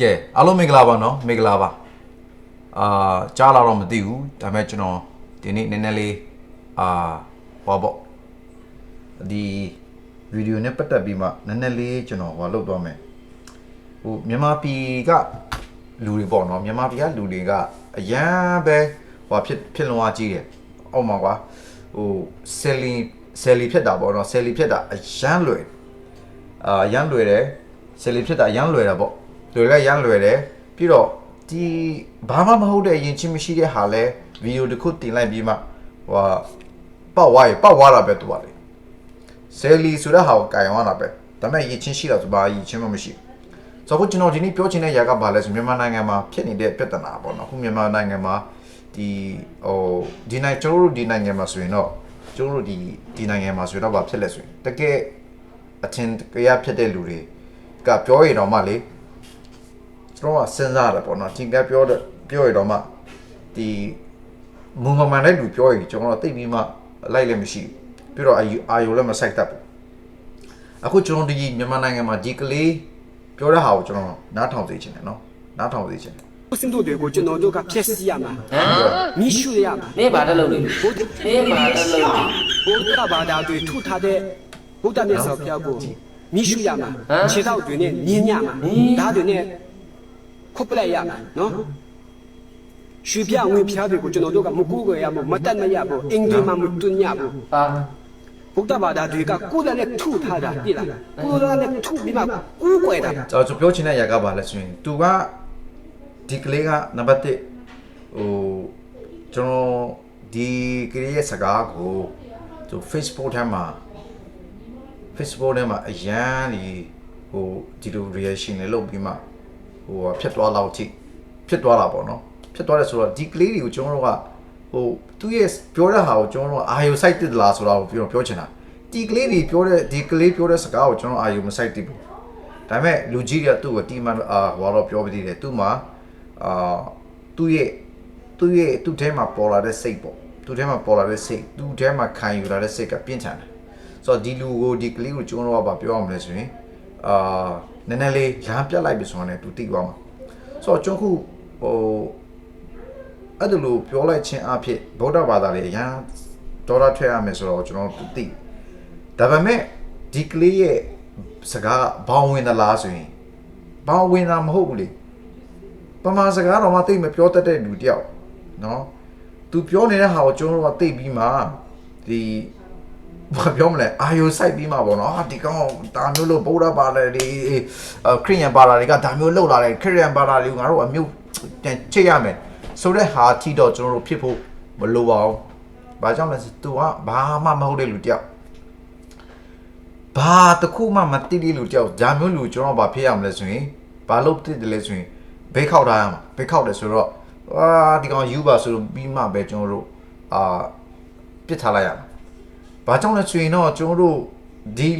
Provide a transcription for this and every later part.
ကဲအားလုံးမင်္ဂလာပါနော်မင်္ဂလာပါအာကြားလာတော့မသိဘူးဒါပေမဲ့ကျွန်တော်ဒီနေ့နည်းနည်းလေးအာဟောပေါ့ဒီဗီဒီယိုနဲ့ပတ်သက်ပြီးမှနည်းနည်းလေးကျွန်တော်ဟောလုပ်သွားမယ်ဟိုမြန်မာပြည်ကလူတွေပေါ့နော်မြန်မာပြည်ကလူတွေကအရန်ပဲဟောဖြစ်ဖြစ်လွန်သွားကြည့်တယ်အောက်မှာကွာဟိုဆယ်လီဆယ်လီဖြစ်တာပေါ့နော်ဆယ်လီဖြစ်တာအရန်လွယ်အာရမ်းလွယ်တယ်ဆယ်လီဖြစ်တာရမ်းလွယ်တာပေါ့ လွယ်လည်းရမ်းလွယ်တယ်ပြီးတော့ဒီဘာမှမဟုတ်တဲ့အရင်ချင်းမရှိတဲ့ဟာလဲဗီဒီယိုတစ်ခုတင်လိုက်ပြီးမှဟိုဟာပောက်ဝါးရပောက်ဝါးတာပဲတူပါလေဆယ်လီဆိုတဲ့ဟာကိုကင်သွားတာပဲဒါပေမဲ့ရင်ချင်းရှိတာဆိုဘာရင်ချင်းမှမရှိဘူးဆိုတော့ကျွန်တော်ဒီနေ့ပြောချင်တဲ့ຢာကဘာလဲဆိုမြန်မာနိုင်ငံမှာဖြစ်နေတဲ့ပြဿနာပေါ့နော်ခုမြန်မာနိုင်ငံမှာဒီဟိုဒီနိုင်ကျွန်တော်တို့ဒီနိုင်ငံမှာဆိုရင်တော့ကျွန်တော်တို့ဒီဒီနိုင်ငံမှာဆိုရင်တော့ဘာဖြစ်လဲဆိုရင်တကယ်အထင်ကရဖြစ်တဲ့လူတွေကပြောရင်တော့မှလေ ကျွန်တော်ကစဉ်းစားရတယ်ပေါ့နော်တင်ကပြောတဲ့ပြောရင်တော့မှဒီမုံမှန်တဲ့လူပြောရင်ကျွန်တော်တို့သိပြီးမှလိုက်လည်းမရှိဘူးပြီးတော့အာယူအာယူလည်းမဆိုင်တတ်ဘူးအခုကျွန်တော်ဒီမြန်မာနိုင်ငံမှာဒီကလေးပြောတဲ့ဟာကိုကျွန်တော်နားထောင်စေချင်တယ်နော်နားထောင်စေချင်တယ်စင်တို့တွေကိုကျွန်တော်တို့ကဖျက်ဆီးရမှာဟမ်မိရှုရမှာနေပါတလို့လေဘုဒ္ဓနေပါတလို့လေဘုဒ္ဓဘာသာတွေထုထားတဲ့ဘုဒ္ဓမြတ်စွာဘုရားကိုမိရှုရမှာ ခြေထောက်တွေနဲ့မြင်းရမှာဓာတ်တွေနဲ့ခုတ်ပလိုက်ရမှာနော်ရွှေပြဝင်ဖျားတွေကိုကျွန်တော်တို့ကမကူးကြရဘူးမတတ်မရဘူးအင်္ဂလိပ်မှာမတွညဘူးပါဘုဒ္ဓဘာသာတွေကကိုယ်လည်းထုထားတာပြည်လားကိုယ်လည်းထုပြီးမှကူးကွယ်တာကျွန်တော်ပြောချင်တဲ့ຢာကဘာလဲဆိုရင်သူကဒီကလေးကနံပါတ်1ဟိုကျွန်တော်ဒီကလေးရဲ့စကားကိုသူ Facebook ထဲမှာ Facebook ထဲမှာအရန်ဒီဟိုဒီလို reaction တွေလုပ်ပြီးမှ ဟိုဖြစ်သွားလောက်ထိဖြစ်သွားတာပေါ့နော်ဖြစ်သွားတယ်ဆိုတော့ဒီကလေးတွေကိုကျွန်တော်တို့ကဟိုသူ့ရဲ့ပြောတဲ့ဟာကိုကျွန်တော်တို့ကအာယု site တက်လားဆိုတာကိုပြောပြောချင်တာဒီကလေးတွေပြောတဲ့ဒီကလေးပြောတဲ့စကားကိုကျွန်တော်အာယုမ site တက်ဘူးဒါပေမဲ့လူကြီးတွေကသူ့ကိုတီမန်အာဟောတော့ပြောပြီးသေးတယ်သူ့မှာအာသူ့ရဲ့သူ့ရဲ့သူ့ထဲမှာပေါ်လာတဲ့စိတ်ပေါ့သူ့ထဲမှာပေါ်လာတဲ့စိတ်သူ့ထဲမှာခံယူလာတဲ့စိတ်ကပြင်းထန်တယ်ဆိုတော့ဒီလူကိုဒီကလေးကိုကျွန်တော်တို့ကပြောအောင်လဲဆိုရင်အာ နည်းနည်းလေးရမ်းပြတ်လိုက်ပြီဆိုတော့လည်းသူသိသွားမှာဆိုတော့ကျွန်တော်ခုဟိုအဲ့ဒါလိုပြောလိုက်ခြင်းအဖြစ်ဗုဒ္ဓဘာသာတွေအရန်ဒေါ်လာထွက်ရမယ်ဆိုတော့ကျွန်တော်တို့သိဒါပေမဲ့ဒီကလေးရဲ့စကားဘောင်းဝင်သလားဆိုရင်ဘောင်းဝင်တာမဟုတ်ဘူးလေပမာစကားတော့မသိမပြောတတ်တဲ့လူတယောက်နော်သူပြောနေတဲ့ဟာကိုကျွန်တော်တို့ကသိပြီးမှဒီ ဘာပြောမလဲအာယုစိုက်ပြီးမှပေါ့နော်ဟာဒီကောင်ဒါမျိုးလို့ဗုဒ္ဓဘာသာတွေအဲခရစ်ယာန်ဘာသာတွေကဒါမျိုးလောက်လာတယ်ခရစ်ယာန်ဘာသာတွေကိုငါတို့အမျိုးပြန်ချိတ်ရမယ်ဆိုတဲ့ဟာထီတော့ကျွန်တော်တို့ဖြစ်ဖို့မလိုပါဘူးဘာကြောင့်လဲဆိုသူကဘာမှမဟုတ်တဲ့လူတယောက်ဘာတခုမှမတိတိလူတယောက်ဂျာမျိုးလူကျွန်တော်ဘာဖြစ်ရမလဲဆိုရင်ဘာလို့တိတယ်လဲဆိုရင်ဘေးခောက်ထားရမှာဘေးခောက်တယ်ဆိုတော့အာဒီကောင်ယူပါဆိုလို့ပြီးမှပဲကျွန်တော်တို့အာပြစ်ထားလိုက်ရမှာ ဘာကြောင့်လဲဆိုရင်တော့ကျွန်တော်တို့ဒီ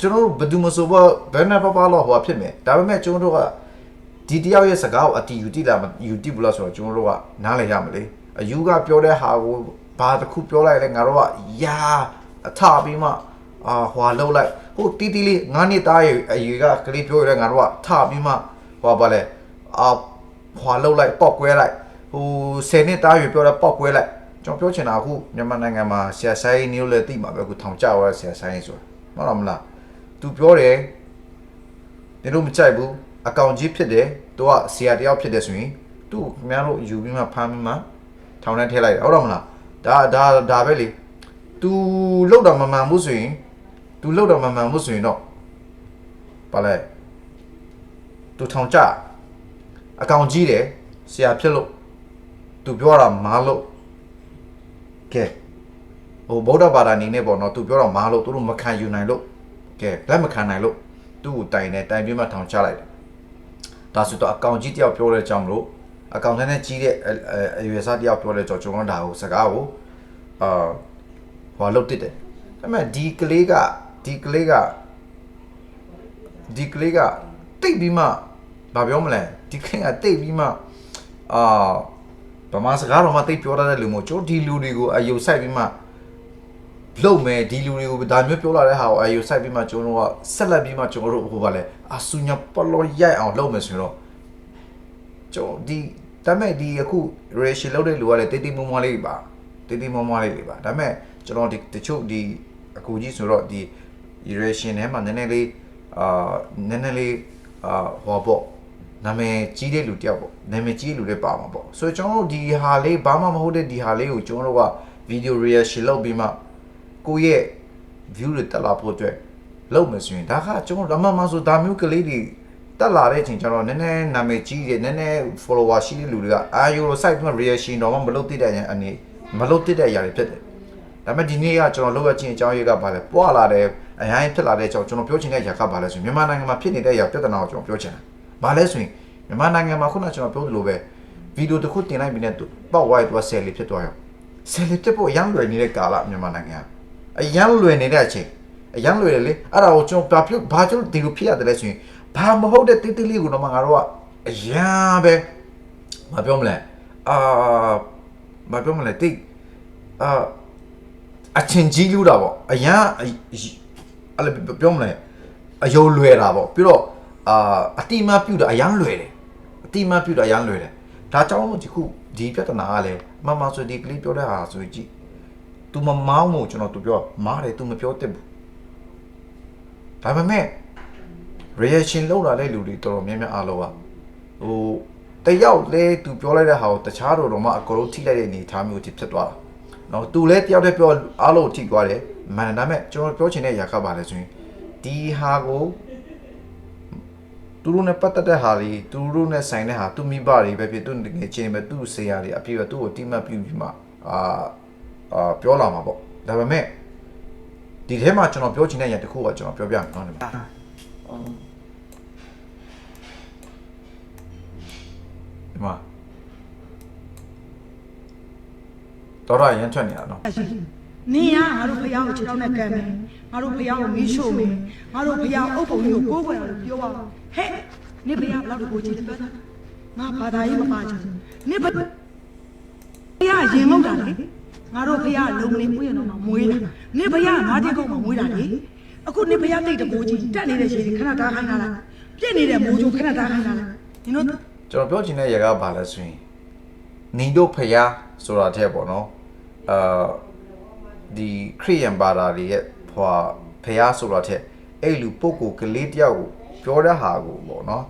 ကျွန်တော်တို့ဘယ်သူမဆိုဘာဘယ်နဲ့ပပလို့ဟိုဖြစ်မယ်ဒါပေမဲ့ကျွန်တော်တို့ကဒီတယောက်ရဲ့စကားကိုအတီယူတိလာမယူတိဘူးလားဆိုတော့ကျွန်တော်တို့ကနားလည်ရမလဲအယူကပြောတဲ့ဟာကိုဘာတစ်ခုပြောလိုက်လဲငါတို့ကယာအထပြီးမှအာဟွာလှုပ်လိုက်ဟိုတီးတီးလေးငါးနှစ်သားရဲ့အရွယ်ကကလေးပြောရတဲ့ငါတို့ကထပြီးမှဟွာပါလဲအာဟွာလှုပ်လိုက်ပောက်ကွဲလိုက်ဟို10နှစ်သားရွယ်ပြောတဲ့ပောက်ကွဲလိုက် ကျွန်တော်ပြောချင်တာအခုမြန်မာနိုင်ငံမှာဆရာဆိုင်နေလို့လည်းသိမှာပဲအခုထောင်ကျသွားတဲ့ဆရာဆိုင်ဆိုတာမှန်လားမလား तू ပြောတယ်နေလို့မကြိုက်ဘူးအကောင်ကြီးဖြစ်တယ်သူကဆရာတယောက်ဖြစ်တယ်ဆိုရင်သူ့ကိုခင်ဗျားတို့ယူပြီးမှဖမ်းပြီးမှထောင်ထဲထည့်လိုက်တယ်ဟုတ်တော့မလားဒါဒါဒါပဲလေ तू လောက်တာမမှန်ဘူးဆိုရင် तू လောက်တာမမှန်ဘူးဆိုရင်တော့ဘာလဲ तू ထောင်ကြအကောင်ကြီးတယ်ဆရာဖြစ်လို့ तू ပြောတာမားလို့ ကဲဟိုဗုဒ္ဓဘာသာအနေနဲ့ပေါ့နော် तू ပြောတာမားလို့သူတို့မခံယူနိုင်လို့ကဲလက်မခံနိုင်လို့သူ့ကိုတိုင်တယ်တိုင်ပြီးမှထောင်ချလိုက်တယ်ဒါဆိုတော့အကောင်ကြီးတယောက်ပြောတဲ့အကြောင်းမလို့အကောင်ထဲနဲ့ကြီးတဲ့အအဲအရွယ်စားတယောက်ပြောတဲ့ကြောင့်ကျွန်တော်ဒါကိုစကားကိုအာဟိုလုတ်တစ်တယ်ဒါပေမဲ့ဒီကလေးကဒီကလေးကဒီကလေးကတိတ်ပြီးမှဘာပြောမလဲဒီကလေးကတိတ်ပြီးမှအာ ဗမာစကားတော့မှတိတ်ပြောတတ်တဲ့လူမျိုးကျွန်တော်ဒီလူတွေကိုအယုံဆိုင်ပြီးမှလုံမယ်ဒီလူတွေကိုဒါမျိုးပြောလာတဲ့ဟာကိုအယူဆိုင်ပြီးမှကျွန်တော်တို့ကဆက်လက်ပြီးမှကျွန်တော်တို့ဟိုပါလဲအဆူညာပလောရိုက်အောင်လုပ်မယ်ဆိုရင်တော့ကျွန်တော်ဒီဒါပေမဲ့ဒီအခု reaction လုပ်တဲ့လူကလည်းတေးတေးမွားမွားလေးပါတေးတေးမွားမွားလေးတွေပါဒါပေမဲ့ကျွန်တော်ဒီတချို့ဒီအခုကြီးဆိုတော့ဒီ reaction ထဲမှာနည်းနည်းလေးအာနည်းနည်းလေးအာဟောပေါ့ နာမည်ကြီးတဲ့လူတယောက်ပေါ့နာမည်ကြီးတဲ့လူတွေပါမှာပေါ့ဆိုတော့ကျွန်တော်တို့ဒီဟာလေးဘာမှမဟုတ်တဲ့ဒီဟာလေးကိုကျွန်တော်တို့က video reaction လုပ်ပြီးမှကိုယ့်ရဲ့ view တွေတက်လာဖို့အတွက်လုပ်မယ်ဆိုရင်ဒါကကျွန်တော်တို့အမှန်မှန်ဆိုဒါမျိုးကလေးတွေတက်လာတဲ့အချိန်ကျတော့နည်းနည်းနာမည်ကြီးတယ်နည်းနည်း follower ရှိတဲ့လူတွေကအာယူရို site မှာ reaction တော့မှမလုပ်သင့်တဲ့အအနေမလုပ်သင့်တဲ့အရာတွေဖြစ်တယ်ဒါပေမဲ့ဒီနေ့ကကျွန်တော်လုပ်ရခြင်းအကြောင်းရင်းကဘာလဲပွာလာတယ်အရင်ဖြစ်လာတဲ့အကြောင်းကျွန်တော်ပြောချင်တဲ့အရာကဘာလဲဆိုရင်မြန်မာနိုင်ငံမှာဖြစ်နေတဲ့အရာပြဿနာကိုကျွန်တော်ပြောချင်တာ ဘာလဲဆိုရင်မြန်မာနိုင်ငံမှာခုနကကျွန်တော်ပြောသလိုပဲဗီဒီယိုတစ်ခုတင်လိုက်ပြီးနဲ့ပေါက်ဝိုင်းသွားဆယ်လီဖြစ်သွားရောဆယ်လီဖြစ်ဖို့အရန်လွယ်နေတဲ့ကာလမြန်မာနိုင်ငံကအရန်လွယ်နေတဲ့အချိန်အရန်လွယ်တယ်လေအဲ့ဒါကိုကျွန်တော်ဘာဖြစ်ဘာကျွန်တော်ဒီလိုဖြစ်ရတယ်လဲဆိုရင်ဘာမဟုတ်တဲ့တိတိလေးကိုတော့မှငါတို့ကအရန်ပဲမပြောမလဲအာမပြောမလဲတိအာအချင်းကြီးလူတာပေါ့အရန်အဲ့လိုပြောမလဲအယုံလွယ်တာပေါ့ပြီးတော့ အာအတိမပြုတာအရန်လွယ်တယ်အတိမပြုတာအရန်လွယ်တယ်ဒါကြောင့်မို့ဒီခုဒီပြဿနာကလည်းမမဆိုဒီကလေးပြောတဲ့ဟာဆိုကြည့် तू မမောင်းမို့ကျွန်တော် तू ပြောမားတယ် तू မပြောတတ်ဘူးဒါပေမဲ့ reaction လောက်လာတဲ့လူတွေတော်တော်များများအားလုံးကဟိုတယောက်လဲ तू ပြောလိုက်တဲ့ဟာကိုတခြားတော်တော်မှအကုန်လုံးထိလိုက်တဲ့အနေအထားမျိုးကြီးဖြစ်သွားတာနော် तू လဲတယောက်တည်းပြောအားလုံးထိသွားတယ်မှန်တယ်ဒါပေမဲ့ကျွန်တော်ပြောချင်တဲ့အရာကပါလဲဆိုရင်ဒီဟာကို သူတို့နဲ့ပတ်သက်တဲ့ဟာတွေသူတို့နဲ့ဆိုင်တဲ့ဟာသူမိဘတွေပဲဖြစ်သူငယ်ချင်းပဲသူ့ဆေးရတွေအပြည့်ပဲသူ့ကိုတိမှတ်ပြုပြီးမှအာအာပြောလာမှာပေါ့ဒါပေမဲ့ဒီထဲမှာကျွန်တော်ပြောချင်တဲ့ຢာတစ်ခုကကျွန်တော်ပြောပြမယ်နော်ဒီမှာဒီမှာတော်ရရမ်းထွက်နေတာနော်နင်ကငါတို့ဖယားကိုခြေထောက်နဲ့ကန်မယ် ငါတို့ဖယားကိုမီးရှို့မယ်ငါတို့ဖယားအုပ်ပုံကြီးကိုကိုးကွယ်တယ်ပြောပါဟဲ့နင်ဖယားဘယ်လောက်ကိုကြည့်တယ်ပြောတာငါဘာသာရေးမပါချင်နင်ဖယားရင်ငုံတာလေငါတို့ဖယားလုံနေပွေးရတော့မွေးတာနင်ဖယားငါတိတ်ကုန်းမှာမွေးတာလေအခုနင်ဖယားတိတ်တကိုကြီးတက်နေတဲ့ရေခဏတားခိုင်းတာလားပြည့်နေတဲ့မိုးကြိုခဏတားခိုင်းတာလားနင်တို့ကျွန်တော်ပြောချင်တဲ့ຢာကဘာလဲဆိုရင်နေတို့ဖျားဆိုတာတဲ့ပေါ့နော်အာဒီခရိယန်ဘာသာတွေရဲ့ ဟွာဖျားဆိုတာတဲ့အဲ့လူပုဂ္ဂိုလ်ကလေးတယောက်ကိုပြောတဲ့ဟာကိုပေါ့နော်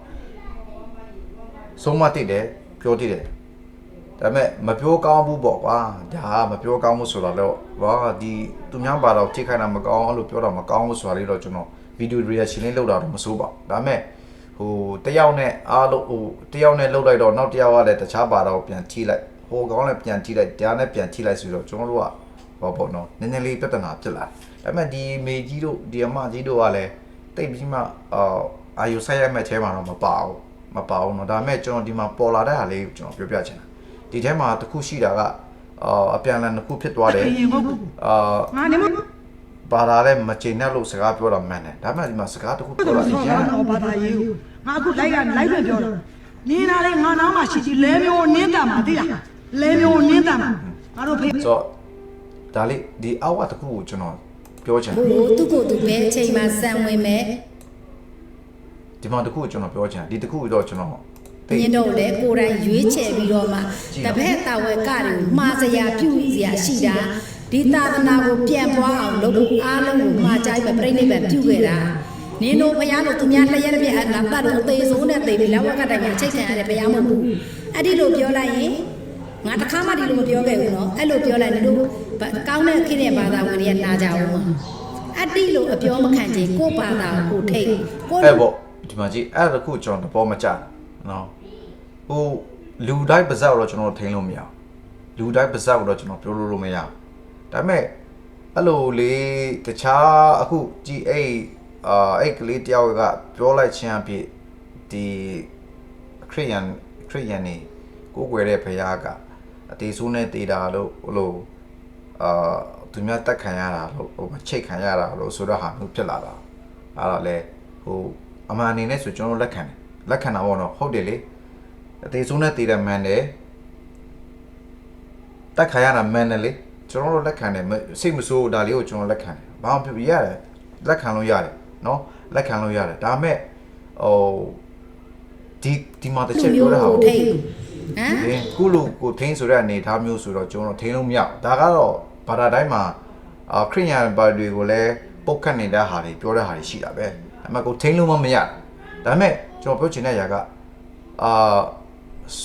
ဆုံးမတိတယ်ပြောတိတယ်ဒါပေမဲ့မပြောကောင်းဘူးပေါ့ကွာဒါကမပြောကောင်းဘူးဆိုတော့တော့ဘာဒီသူများဘာတော့ထိခိုက်တာမကောင်းအဲ့လိုပြောတာမကောင်းဘူးဆိုတာလေးတော့ကျွန်တော်ဗီဒီယို reaction လေးလုပ်တာတော့မစိုးပါဘူးဒါပေမဲ့ဟိုတယောက်နဲ့အားလုံးဟိုတယောက်နဲ့လှုပ်လိုက်တော့နောက်တယောက်ကလည်းတခြားပါတော့ပြန်ထိလိုက်ဟိုကောင်းလည်းပြန်ထိလိုက်တရားနဲ့ပြန်ထိလိုက်ဆိုတော့ကျွန်တော်တို့ကဟောပေါ့နော်နည်းနည်းလေးပြဿနာဖြစ်လာတယ် ဒါပေမဲ့ဒီမေကြီးတို့ဒီအမကြီးတို့ကလည်းတိတ်ပြီးမှအာအာယုဆိုင်ရမဲ့အဲမှာတော့မပါဘူးမပါဘူးเนาะဒါပေမဲ့ကျွန်တော်ဒီမှာပေါ်လာတဲ့ဟာလေးကိုကျွန်တော်ပြောပြချင်တာဒီထဲမှာတစ်ခုရှိတာကအာအပြန်အလှန်တစ်ခုဖြစ်သွားတယ် ရင်ငုံ အာ ငါနေမ ဘာသာလည်းမချိန်နဲ့လို့စကားပြောတာမှန်တယ်ဒါပေမဲ့ဒီမှာစကားတစ်ခုပြောတာအရင် တော့ဘာသာရေးကိုငါအခုလိုက်ရလိုက်ပဲပြောတာနင်းလာလေငါနားမှာရှိရှိလဲမျိုးနင်းတတ်မှာသိလားလဲမျိုးနင်းတတ်မှာငါတို့ဖေး ဆိုတော့ဒါလေးဒီအောက်ကတစ်ခုကိုကျွန်တော် ပြောချင်တယ်ဟိုသူ့ကိုယ်သူပဲအချိန်မှစံဝင်မဲ့ဒီမှာတစ်ခုကိုကျွန်တော်ပြောချင်တယ်ဒီတစ်ခုကိုတော့ကျွန်တော်သိညင်တော့လေကိုယ်တိုင်ရွေးချယ်ပြီးတော့မှတပည့်တာဝဲကတွေကိုမှားစရာပြုစရာရှိတာဒီသာသနာကိုပြန်ပွားအောင်လုပ်ဖို့အားလုံးကိုမှားကြိုက်ပဲပြိဋိဘံပြုခဲ့တာနင်တို့ဘုရားတို့သူများလျက်တစ်ပြက်အနာတတ်တို့အသေးဆုံးနဲ့သေပြီးလောက်ကတိုင်မှာချိတ်ခံရတဲ့ဘုရားမဟုတ်ဘူးအဲ့ဒီလိုပြောလိုက်ရင် ငါတခါမှဒီလိုမပြောခဲ့ဘူးနော်အဲ့လိုပြောလိုက်ရင်တို့ကောင်းတဲ့ခိတဲ့ဘာသာဝင်တွေကနာကြအောင်ပါအဲ့ဒီလိုအပြောမခံချင်ကိုယ့်ဘာသာကိုထိတ်ကိုယ့်အဲ့ပေါ့ဒီမှာကြည့်အဲ့တစ်ခုကျွန်တော်တပေါ်မကြနော်ဟိုလူတိုင်းပါဇက်တော့ကျွန်တော်ထိန်းလို့မရဘူးလူတိုင်းပါဇက်တော့ကျွန်တော်ပြောလို့လို့မရဘူးဒါပေမဲ့အဲ့လိုလေတခြားအခုကြည့်အဲ့အာအဲ့ကလေးတယောက်ကပြောလိုက်ခြင်းအဖြစ်ဒီခရိယန်ခရိယန်နေကိုယ်ွယ်တဲ့ဖခင်က အတေဆိုးနဲ့တေတာလို့ဟိုလိုအာသူများတက်ခံရတာလို့ဟိုချိတ်ခံရတာလို့ဆိုတော့ဟာမျိုးဖြစ်လာတာအဲ့ဒါလေဟိုအမှန်အနေနဲ့ဆိုကျွန်တော်လက်ခံတယ်လက်ခံတာပေါ့နော်ဟုတ်တယ်လေအတေဆိုးနဲ့တေတာမှန်တယ်တက်ခံရတာမှန်တယ်လေကျွန်တော်တို့လက်ခံတယ်မစိတ်မဆိုးဒါလေးကိုကျွန်တော်လက်ခံတယ်ဘာမှဖြစ်ပြရတယ်လက်ခံလို့ရတယ်နော်လက်ခံလို့ရတယ်ဒါပေမဲ့ဟိုဒီဒီမှာတစ်လူချက်မျိုးပြောတဲ့ဟာကိုကိုထိတ် ဟမ်ဒီကုလူကိုထိန်းဆိုတဲ့အနေအထားမျိုးဆိုတော့ကျွန်တော်တို့ထိန်းလို့မရဘူးဒါကတော့ဘာသာတိုင်းမှာအာခရိယန်ဘာတွေကိုလည်းပုတ်ခတ်နေတဲ့ဟာတွေပြောတဲ့ဟာတွေရှိတာပဲဒါပေမဲ့ကိုထိန်းလို့မမရဒါပေမဲ့ကျွန်တော်ပြောချင်တဲ့ຢာကအာ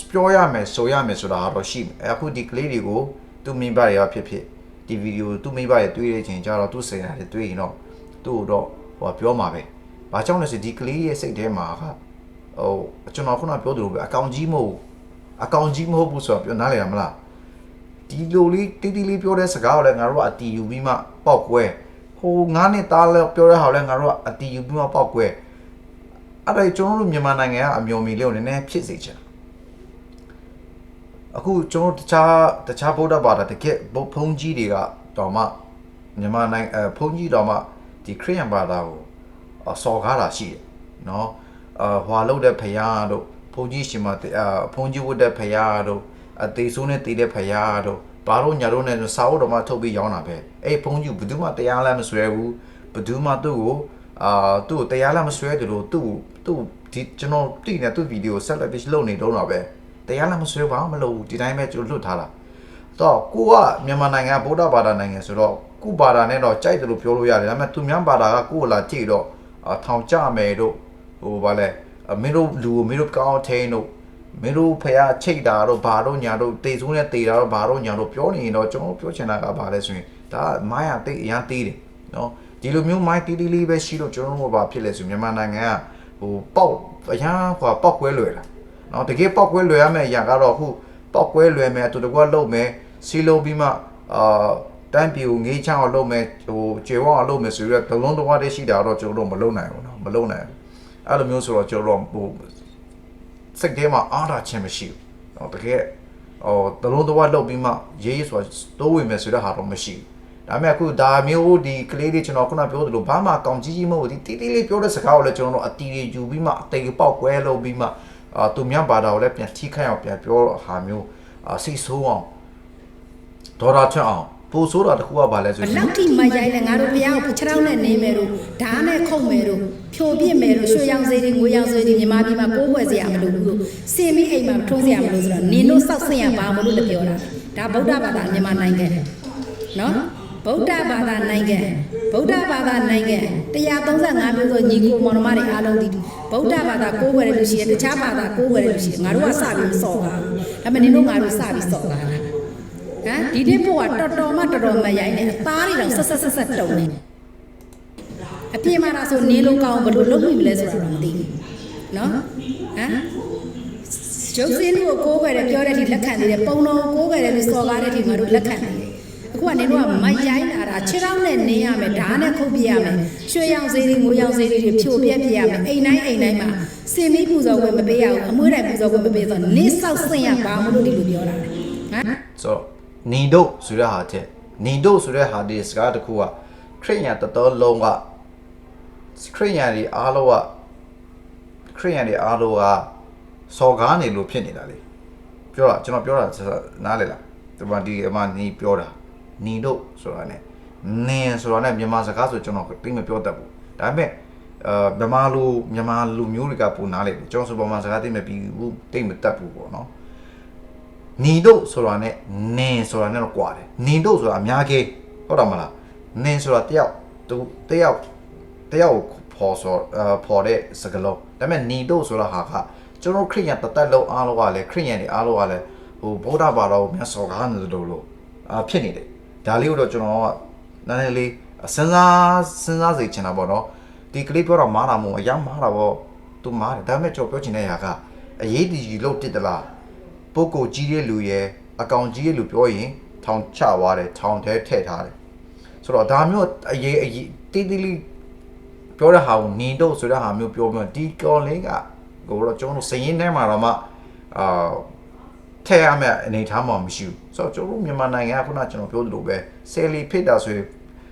ပြောရမယ်ဆိုရမယ်ဆိုတာတော့ရှိမယ်အခုဒီကလေးတွေကိုသူမိဘတွေကဖြစ်ဖြစ်ဒီဗီဒီယိုသူမိဘတွေတွေ့တဲ့အချိန်ကျတော့သူစိတ်ဓာတ်တွေတွေ့ရင်တော့သူ့ကိုတော့ဟိုပြောမှာပဲဘာကြောင့်လဲဆိုဒီကလေးရဲ့စိတ်ထဲမှာကဟိုကျွန်တော်ခုနပြောသလိုပဲအကောင်ကြီးမဟုတ်ဘူး အကောင်ကြီးမဟုတ်ဘူးဆိုတော့ပြောနားလည်ရမလားဒီလိုလေးတီးတီးလေးပြောတဲ့စကားကိုလည်းငါတို့ကအတီယူပြီးမှပောက်ကွဲဟိုငါးနှစ်သားလည်းပြောတဲ့ဟာကိုလည်းငါတို့ကအတီယူပြီးမှပောက်ကွဲအဲ့ဒါကျွန်တော်တို့မြန်မာနိုင်ငံကအမျိုးမီလေးကိုနည်းနည်းဖြစ်စေချင်တာအခုကျွန်တော်တို့တခြားတခြားဗုဒ္ဓဘာသာတကယ်ဘုဘုန်းကြီးတွေကတော်မှမြန်မာနိုင်ငံအဘုန်းကြီးတော်မှဒီခရစ်ယာန်ဘာသာကိုအစော်ကားတာရှိတယ်နော်အဟွာလုတ်တဲ့ဖယားတို့ ဘုန်းကြီးရှင်မအဘုန်းကြီးဝတ်တဲ့ဖယားတို့အသေးဆိုးနဲ့တည်တဲ့ဖယားတို့ဘာလို့ညာတို့နဲ့စာအုပ်တော်မှထုတ်ပြီးရောင်းတာပဲအဲ့ဘုန်းကြီးဘယ်သူမှတရားလည်းမဆွဲဘူးဘယ်သူမှသူ့ကိုအာသူ့ကိုတရားလည်းမဆွဲတယ်လို့သူ့ကိုသူ့ဒီကျွန်တော်တည်နေသူ့ဗီဒီယိုဆက်လက်ပြီးလုပ်နေတော့တာပဲတရားလည်းမဆွဲပါမလုပ်ဘူးဒီတိုင်းပဲကျွန်တော်လွတ်ထားတာတော့ကိုကမြန်မာနိုင်ငံဗုဒ္ဓဘာသာနိုင်ငံဆိုတော့ကုဘာသာနဲ့တော့ကြိုက်တယ်လို့ပြောလို့ရတယ်ဒါပေမဲ့သူများဘာသာကကိုယ်လာကြည့်တော့အာထောင်ကြမယ်တို့ဟိုဗာလဲအ မင်းတို့လူကိုမင်းတို့ကောင်းထိန်တို့မင်းတို့ဖះချိတ်တာတော့ဘာတော့ညာတော့တေဆုံးနဲ့တေတာတော့ဘာတော့ညာတော့ပြောနေရင်တော့ကျွန်တော်ပြောချင်တာကဘာလဲဆိုရင်ဒါမိုင်းကတိတ်အရင်တေးတယ်နော်ဒီလိုမျိုးမိုင်းတီးတီးလေးပဲရှိတော့ကျွန်တော်တို့ဘာဖြစ်လဲဆိုမြန်မာနိုင်ငံကဟိုပေါက်အရာဟိုပေါက်ကွဲလွယ်လာနော်တကယ်ပေါက်ကွဲလွယ်ရမယ့်အရာကတော့အခုပေါက်ကွဲလွယ်မယ်တူတကွလုပ်မယ်စီလုံးပြီးမှအာတန်းပြူငေးချောင်းအောင်လုပ်မယ်ဟိုကျေဝအောင်လုပ်မယ်ဆိုပြီးတော့ဒလုံးတော်တည်းရှိတာတော့ကျွန်တော်တို့မလုပ်နိုင်ဘူးနော်မလုပ်နိုင်ဘူး အဲ့လိုမျိုးဆိုတော့ကျွန်တော်တို့ဟိုစိတ်ထဲမှာအားတာခြင်းမရှိဘူးเนาะတကယ်ဟိုဒလုံးတစ်ဝါလုပ်ပြီးမှရေးရေးဆိုတော့တိုးဝင်မယ်ဆိုတဲ့ဟာတော့မရှိဘူးဒါပေမဲ့အခုဒါမျိုးဒီကလေးလေးကျွန်တော်ခုနပြောသလိုဘာမှကောင်းကြီးကြီးမဟုတ်ဘူးဒီတီးတီးလေးပြောတဲ့စကားကိုလည်းကျွန်တော်တို့အတီးတွေယူပြီးမှအတေပေါက်ကွဲလုပ်ပြီးမှအာသူများဘာသာကိုလည်းပြန်ထိခိုက်အောင်ပြန်ပြောဟာမျိုးအာစိတ်ဆိုးအောင် ဒေါ်လာချွတ်အောင် ပို့ဆိုးတာတစ်ခုကဘာလဲဆိုဘရင်လောက်ထိမရိုက်လဲငါတို့ဘုရားကိုဖချောင်းနဲ့နေမယ်တို့ဓာတ်နဲ့ခုတ်မယ်တို့ဖြိုပြစ်မယ်တို့ရွှေရောင်စေးတွေငွေရောင်စေးတွေမြမပြည်မှာကိုးဝယ်စရာမလိုဘူးတို့စင်ပြီးအိမ်မှာထွန်းစရာမလိုဆိုတော့နင်တို့စောက်ဆင်ရပါမလို့လည်းပြောတာဒါဗုဒ္ဓဘာသာမြန်မာနိုင်ငံနော်ဗုဒ္ဓဘာသာနိုင်ငံဗုဒ္ဓဘာသာနိုင်ငံ135မျိုးဆိုညီကိုမောင်နှမတွေအားလုံးဒီဗုဒ္ဓဘာသာကိုးဝယ်ရလို့ရှိရင်တခြားဘာသာကိုးဝယ်ရလို့ရှိရင်ငါတို့ကစပြီးစော့တာဒါပေမဲ့နင်တို့ငါတို့စပြီးစော့တာ ဟမ်ဒီနေ့ဘုရားတော်တော်မှတော်တော်မရိုင်းနဲ့အသားတွေတော့ဆက်ဆက်ဆက်ဆက်တုံနေအပြင်မှာဒါဆိုနေလို့ကောင်းဘယ်လိုလုပ်မိမလဲဆိုတာတော့မသိဘူးနော်ဟမ်ကျုပ်စင်းတို့ကိုကိုးကြတယ်ပြောတဲ့အထိလက်ခံနေတယ်ပုံတော်ကိုကိုးကြတယ်လို့စော်ကားတဲ့အထိငါတို့လက်ခံနေတယ်အခုကနေတော့မရိုင်းလာတာခြေထောက်နဲ့နင်းရမယ်ဓာတ်နဲ့ခုတ်ပြရမယ်ရွှေရောင်စေးတွေငွေရောင်စေးတွေဖြိုပြက်ပြရမယ်အိမ်တိုင်းအိမ်တိုင်းမှာစင်မီးပူဇော်ခွင့်မပေးရဘူးအမွှေးတိုင်ပူဇော်ခွင့်မပေးဆိုတော့နေဆောက်ဆင်ရပါမလို့ဒီလိုပြောတာဟမ်ဆိုတော့ နီဒုတ်ဆိုတဲ့ဟာတဲ့နီဒုတ်ဆိုတဲ့ဟာဒီစကားတစ်ခုကခရိယန်တတော်လုံးကခရိယန်တွေအားလုံးကခရိယန်တွေအားလုံးကစော်ကားနေလို့ဖြစ်နေတာလေပြောတာကျွန်တော်ပြောတာနားလေလားဒီမှာဒီအမနီပြောတာနီဒုတ်ဆိုတာ ਨੇ နင်းဆိုတာ ਨੇ မြန်မာစကားဆိုကျွန်တော်သိမပြောတတ်ဘူးဒါပေမဲ့အာမြန်မာလူမြန်မာလူမျိုးတွေကပုံနားလေတယ်ကျွန်တော်ဆိုမြန်မာစကားသိမပြီးဘူးသိမတတ်ဘူးပေါ့နော် နီတို့ဆိုတာနဲ့နင်ဆိုတာနဲ့တော့ကွာတယ်နီတို့ဆိုတာအများကြီးဟုတ်တယ်မလားနင်ဆိုတာတယောက်သူတယောက်တယောက်ကိုပေါ်ဆိုအာပေါ်တဲ့စကားလုံးဒါပေမဲ့နီတို့ဆိုတာဟာကကျွန်တော်ခရိယန်တသက်လုံးအားလုံးကလည်းခရိယန်တွေအားလုံးကလည်းဟိုဗုဒ္ဓဘာသာကိုမြတ်စော်ကားနေလို့လို့အာဖြစ်နေတယ်ဒါလေးကိုတော့ကျွန်တော်ကနည်းနည်းလေးစဉ်းစားစဉ်းစားစေချင်တာပေါ့နော်ဒီကလေးပြောတော့မားတာမို့အရင်မားတာပေါ့သူမားတယ်ဒါပေမဲ့ကျွန်တော်ပြောချင်တဲ့ຢာကအရေးတကြီးလို့တစ်တလား ပုဂ္ဂိုလ်ကြီးတဲ့လူရဲ့အကောင်ကြီးတဲ့လူပြောရင်ထောင်ချသွားတယ်ထောင်ထဲထည့်ထားတယ်ဆိုတော့ဒါမျိုးအရေးအရေးတိတိလေးပြောတဲ့ဟာကိုနင်းတော့ဆိုတဲ့ဟာမျိုးပြောမျိုးဒီကော်လေးကကိုတော့ကျွန်တော်စရင်ထဲမှာတော့မှအာထည့်ရမယ့်အနေအထားမှမရှိဘူးဆိုတော့ကျွန်တော်တို့မြန်မာနိုင်ငံကခုနကျွန်တော်ပြောသလိုပဲဆယ်လီဖြစ်တာဆိုရင်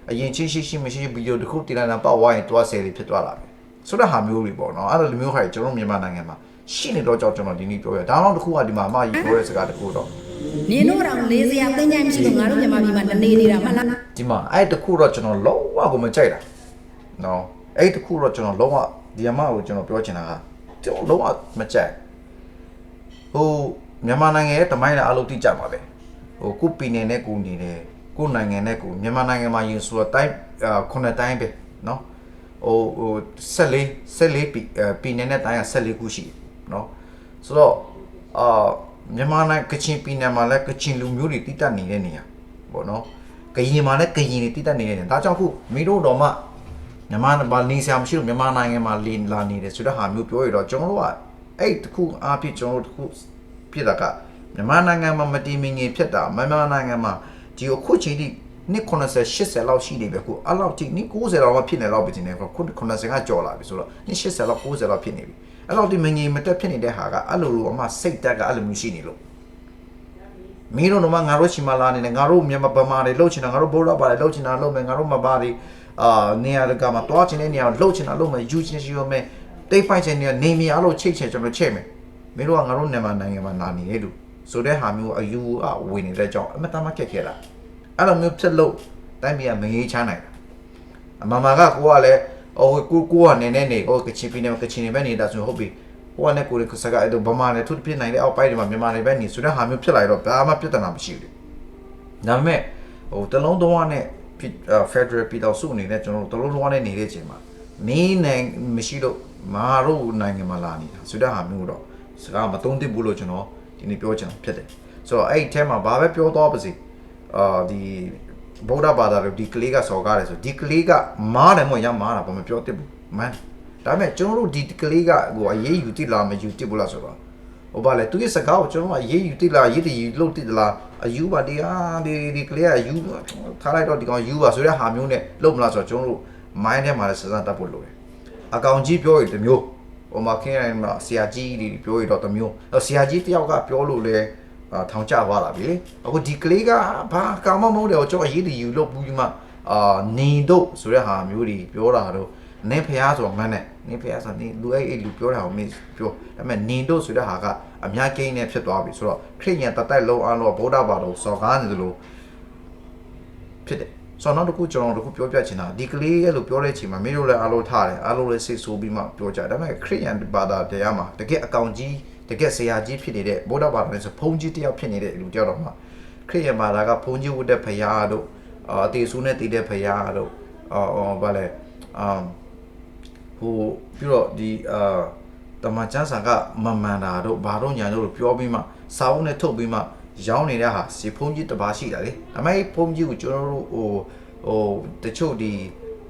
အရင်ချင်းရှိရှိမရှိဗီဒီယိုတစ်ခုတင်လာတာပေါ့ဝိုင်းတွားဆယ်လီဖြစ်သွားတာပဲဆိုတဲ့ဟာမျိုးတွေပေါ့နော်အဲ့လိုမျိုးဟာကျွန်တော်တို့မြန်မာနိုင်ငံမှာ ရှိနေတော့ကြောင့်ကျွန်တော်ဒီနေ့ပြောရဒါတော့တစ်ခုကဒီမှာအမကြီးပြောတဲ့စကားတစ်ခုတော့ နင်တို့တော့နေစရာသိမ်းကြမရှိလို့ငါတို့မြန်မာပြည်မှာနေနေတာမလား ဒီမှာအဲ့တခုတော့ကျွန်တော်လုံးဝကိုမကြိုက်တာနော်အဲ့တခုတော့ကျွန်တော်လုံးဝဒီအမကိုကျွန်တော်ပြောချင်တာက ကျွန်တော်လုံးဝမကြိုက်ဟိုမြန်မာနိုင်ငံရဲ့တမိုင်းလာအလုပ်တိကြပါပဲဟိုကုပီနေနဲ့ကိုနေတယ်ကိုနိုင်ငံနဲ့ကိုမြန်မာနိုင်ငံမှာရင်ဆိုတော့တိုင်းအာခုနှစ်တိုင်းပဲเนาะဟိုဟို14 14ပီအဲပီနေနဲ့တိုင်းက14ခုရှိတယ် เนาะဆိုတော့အာမြန်မာနိုင်ငံကချင်ပြည်နယ်မှာလည်းကချင်လူမျိုးတွေတိတက်နေတဲ့နေရာပေါ့နော်ကရင်မှာလည်းကရင်တွေတိတက်နေတဲ့နေရာဒါကြောင့်ခုမင်းတို့တော့မှ မြန်မာဘာနေဆရာမရှိလို့မြန်မာနိုင်ငံမှာလင်းလာနေတယ်ဆိုတဲ့ဟာမျိုးပြောရတော့ကျွန်တော်တို့ကအဲ့တခုအားဖြင့်ကျွန်တော်တို့တခုဖြစ်တာကမြန်မာနိုင်ငံမှာမတည်မငြိမ်ဖြစ်တာမြန်မာနိုင်ငံမှာဒီအခုချိန်ထိနှစ်90 80လောက်ရှိနေပြီအခုအဲ့လောက်ထိနှစ်90လောက်မှဖြစ်နေတော့ပြီနေခု90ကကြော်လာပြီဆိုတော့နှစ်80လောက်90လောက်ဖြစ်နေပြီ အဲ့လောက်ဒီမငြိမ်မတက်ဖြစ်နေတဲ့ဟာကအဲ့လိုလိုအမှစိတ်တက်ကအဲ့လိုမျိုးရှိနေလို့မင်းတို့တော့မငါတို့ရှိမလာနေနဲ့ငါတို့မြန်မာဗမာတွေလှုပ်ချင်တာငါတို့ဘိုးတော်ပါတယ်လှုပ်ချင်တာလှုပ်မယ်ငါတို့မပါတွေအာနေရာတကာမှာတွားချင်တဲ့နေရာလှုပ်ချင်တာလှုပ်မယ်ယူချင်ရှိရမယ်တိတ်ပိုက်ချင်နေနေမရလို့ချိတ်ချင်ကျွန်တော်ချိတ်မယ်မင်းတို့ကငါတို့မြန်မာနိုင်ငံမှာနာနေတယ်လို့ဆိုတဲ့ဟာမျိုးအယူအဝင်နေတဲ့ကြောင့်အမတမခက်ခဲတာအဲ့လိုမျိုးဖြစ်လို့တိုင်းပြည်ကမငေးချမ်းနိုင်တာအမမကကိုကလည်း ဟိုကိုကိုကနေနေနေဟိုကချင်ပြည်နယ်ကချင်နေပဲနေတာဆိုဟုတ်ပြီဟိုကလည်းကိုယ်ကစကားအဲ့တော့ဗမာနဲ့သူဖြစ်နိုင်တဲ့အောက်ပိုင်းတွေမှာမြန်မာတွေပဲနေဆိုတဲ့ဟာမျိုးဖြစ်လာတော့ဘာမှပြဿနာမရှိဘူးဒါပေမဲ့ဟိုတလုံးသုံးဝနဲ့ဖက်ဒရယ်ပြည်တော်စုအနေနဲ့ကျွန်တော်တို့တလုံးသုံးဝနဲ့နေတဲ့ချိန်မှာမင်းနိုင်မရှိလို့မာတို့နိုင်ငံမှာလာနေတာဆိုတဲ့ဟာမျိုးတော့စကားမသုံးသင့်ဘူးလို့ကျွန်တော်ဒီနေ့ပြောချင်တာဖြစ်တယ်ဆိုတော့အဲ့ဒီထဲမှာဘာပဲပြောတော့ပါစေအာဒီ ဗုဒ္ဓဘာသာတို့ဒီကလေးကစော်ကားတယ်ဆိုဒီကလေးကမားတယ်မို့ရမားတာဘာမပြောသင့်ဘူးမန်ဒါပေမဲ့ကျွန်တော်တို့ဒီကလေးကဟိုအရေးယူတိလာမယူတိဘူးလားဆိုတော့ဟိုပါလေသူရဲ့စကားကိုကျွန်တော်ကရေးယူတိလားရေးတည်ယူလို့တိလားအယူပါတရားဒီဒီကလေးကယူထားလိုက်တော့ဒီကောင်ယူပါဆိုတဲ့ဟာမျိုးနဲ့လုံးမလားဆိုတော့ကျွန်တော်တို့ mind ထဲမှာလည်းစစတတ်ဖို့လိုတယ်အကောင်ကြီးပြောရတဲ့မျိုးဟိုမှာခင်းရမှာဆရာကြီးတွေပြောရတော့တမျိုးဆရာကြီးတယောက်ကပြောလို့လေ ထောင်ကျသွားတာပြီလေအခုဒီကလေးကဘာကောင်မမဟုတ်တယ်ကျွန်တော်အရေးတည်ယူလို့ပြီးမှအာနေတို့ဆိုတဲ့ဟာမျိုးတွေပြောတာတော့နင်းဖျားဆိုတော့မှန်းတယ်နင်းဖျားဆိုနေလူအဲ့အဲ့လူပြောတာကိုမင်းပြောဒါပေမဲ့နင်းတို့ဆိုတဲ့ဟာကအများကိန်းနဲ့ဖြစ်သွားပြီဆိုတော့ခရိယန်တတိုက်လုံးအားလို့ဗုဒ္ဓဘာသာကိုစော်ကားနေသလိုဖြစ်တယ်ဆိုတော့နောက်တစ်ခုကျွန်တော်တို့ပြောပြချင်တာဒီကလေးရဲ့လို့ပြောတဲ့အချိန်မှာမင်းတို့လည်းအားလို့ထားတယ်အားလို့လည်းစိတ်ဆိုးပြီးမှပြောကြတယ်ဒါပေမဲ့ခရိယန်ဘာသာတရားမှာတကယ်အကောင်ကြီး တကယ်ဆရာကြီးဖြစ်နေတဲ့ဗုဒ္ဓဘာသာနဲ့ဆိုဖုန်းကြီးတယောက်ဖြစ်နေတဲ့လူတယောက်တော့မှခရိယန်ဘာသာကဖုန်းကြီးဝတ်တဲ့ဖရာတို့အတေဆူးနဲ့တည်တဲ့ဖရာတို့အော်ဘာလဲအမ်ဟိုပြီးတော့ဒီအာတမန်ကျန်းစာကမမှန်တာတို့ဘာတို့ညာတို့ပြောပြီးမှစာအုပ်နဲ့ထုတ်ပြီးမှရောင်းနေတဲ့ဟာစီဖုန်းကြီးတစ်ပါးရှိတာလေအမေဖုန်းကြီးကိုကျွန်တော်တို့ဟိုဟိုတချို့ဒီ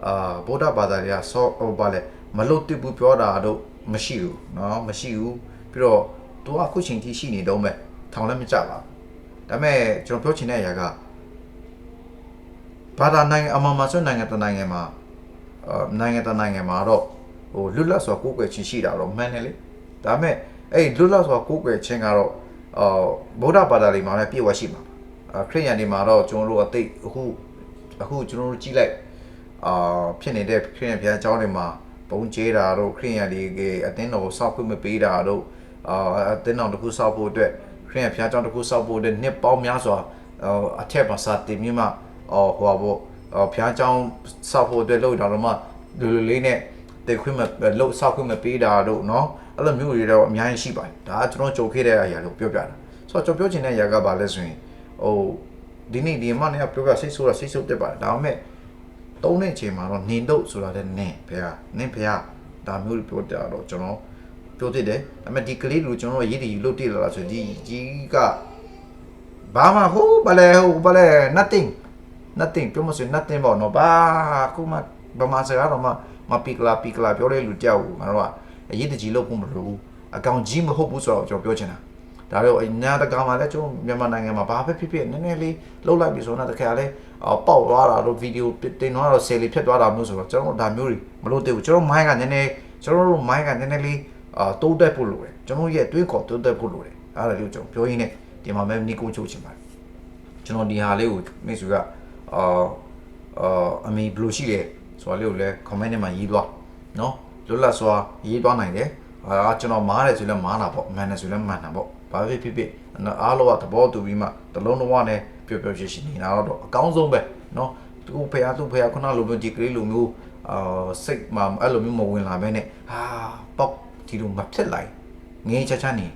အာဗုဒ္ဓဘာသာတွေကဆောဟိုဘာလဲမလုတ်တစ်ဘူးပြောတာတို့မရှိဘူးเนาะမရှိဘူး ပြီးတော့သူကအခုချိန်ထိရှိနေတော့မဲ့ထောင်လည်းမကြပါဘူးဒါပေမဲ့ကျွန်တော်ပြောချင်တဲ့အရာကဘာသာနိုင်ငံအမှန်မှဆိုနိုင်ငံတကာနိုင်ငံမှာအာနိုင်ငံတကာနိုင်ငံမှာတော့ဟိုလွတ်လပ်စွာကိုယ်ကွယ်ခြင်းရှိတာတော့မှန်တယ်လေဒါပေမဲ့အဲ့လွတ်လပ်စွာကိုယ်ကွယ်ခြင်းကတော့အာဗုဒ္ဓဘာသာတွေမှာလည်းပြည့်ဝရှိမှာအာခရစ်ယာန်တွေမှာတော့ကျွန်တော်တို့အသိအခုအခုကျွန်တော်တို့ကြည့်လိုက်အာဖြစ်နေတဲ့ခရစ်ယာန်ဘုရားကျောင်းတွေမှာပုံကျဲတာတို့ခရစ်ယာန်တွေကအတင်းတော်စောက်ခွင့်မပေးတာတို့ အာအတင်းတော်တစ်ခုစောက်ဖို့အတွက်ခရစ်ယာန်ဘုရားကျောင်းတစ်ခုစောက်ဖို့အတွက်နှစ်ပေါင်းများစွာအာအထက်မှာစာတင်ပြီးမှအော်ဟိုပါဘောအော်ဘုရားကျောင်းစောက်ဖို့အတွက်လုပ်တာတော့မှလူလူလေးနဲ့တေခွင့်မလို့စောက်ခွင့်မပေးတာတို့เนาะအဲ့လိုမျိုးတွေတော့အများကြီးရှိပါတယ်ဒါကကျွန်တော်ကြုံခဲ့တဲ့အရာလို့ပြောပြတာဆိုတော့ကျွန်တော်ပြောချင်တဲ့အရာကဘာလဲဆိုရင်ဟိုဒီနေ့ဒီမနေ့ကပြောပြစိတ်ဆိုးတာစိတ်ဆိုးတက်ပါတယ်ဒါပေမဲ့သုံးတဲ့အချိန်မှာတော့နင်တို့ဆိုတာတဲ့နင်ဘုရားနင်ဘုရားဒါမျိုးတွေပြောတာတော့ကျွန်တော် ပြောသစ်တယ်ဒါပေမဲ့ဒီကလေးလူကျွန်တော်ရေးတည်ယူလို့တည်လာတာဆိုဒီကြီးကဘာမှဟိုးဘာလဲဟိုဘာလဲ nothing nothing ပြောမစ nothing ပေါ့နော်ဘာခုမှဗမာစကားတော့မှမပီကလာပီကလာပြောတဲ့လူတယောက်ကိုငါတို့ကအရေးတကြီးလုပ်ဖို့မလိုဘူးအကောင်ကြီးမဟုတ်ဘူးဆိုတော့ကျွန်တော်ပြောချင်တာဒါတော့အညာတကောင်မှာလည်းကျွန်တော်မြန်မာနိုင်ငံမှာဘာပဲဖြစ်ဖြစ်နည်းနည်းလေးလှုပ်လိုက်ပြီဆိုတော့တခါလဲပေါက်သွားတာတို့ဗီဒီယိုတင်သွားတော့ဆယ်လေးဖြစ်သွားတာမျိုးဆိုတော့ကျွန်တော်ဒါမျိုးတွေမလုပ်သေးဘူးကျွန်တော်မိုင်းကနည်းနည်းကျွန်တော်တို့မိုင်းကနည်းနည်းလေး အာတိုးတက်ဖို့လိုတယ်ကျွန်တော်ရဲ့တွေးခေါ်တိုးတက်ဖို့လိုတယ်အဲ့ဒါလေးကိုကျွန်တော်ပြောရင်းနဲ့ဒီမှာပဲနီကိုချုပ်ချင်ပါတယ်ကျွန်တော်ဒီဟာလေးကိုမိတ်ဆွေကအာအာအမေဘယ်လိုရှိလဲဆိုတာလေးကိုလည်း comment ထဲမှာရေးသွားနော်လွတ်လပ်စွာရေးသွားနိုင်တယ်အာကျွန်တော်မားတယ်ဆိုလည်းမားတာပေါ့မှန်တယ်ဆိုလည်းမှန်တာပေါ့ဘာဖြစ်ဖြစ်ဖြစ်အားလုံးကသဘောတူပြီးမှတလုံးလုံးကလည်းပျော်ပျော်ရွှင်ရွှင်နေတာတော့အကောင်းဆုံးပဲနော်သူ့ဖေဟာသူ့ဖေဟာခုနလိုမျိုးဒီကလေးလိုမျိုးအာစိတ်မှအဲ့လိုမျိုးမဝင်လာဘဲနဲ့ဟာပေါက် ဒီလိုမဖြစ်လိုက်ငင်းချက်ချက်နေ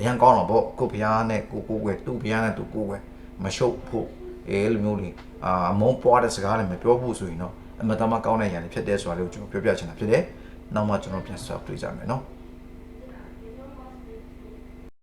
အရန်ကောင်းတော့ဗောကိုဖျားနဲ့ကိုကိုကွယ်သူ့ဖျားနဲ့သူကိုကွယ်မရှုပ်ဖို့အဲလိုမျိုးလေးအာအမုန်းပွားတဲ့စကားလည်းမပြောဖို့ဆိုရင်တော့အမတမကောင်းတဲ့ຢာတွေဖြစ်တဲ့ဆိုတာလေးကိုကျွန်တော်ပြောပြချင်တာဖြစ်တယ်နောက်မှကျွန်တော်ပြန်ဆောက်တွေ့ကြမယ်နော်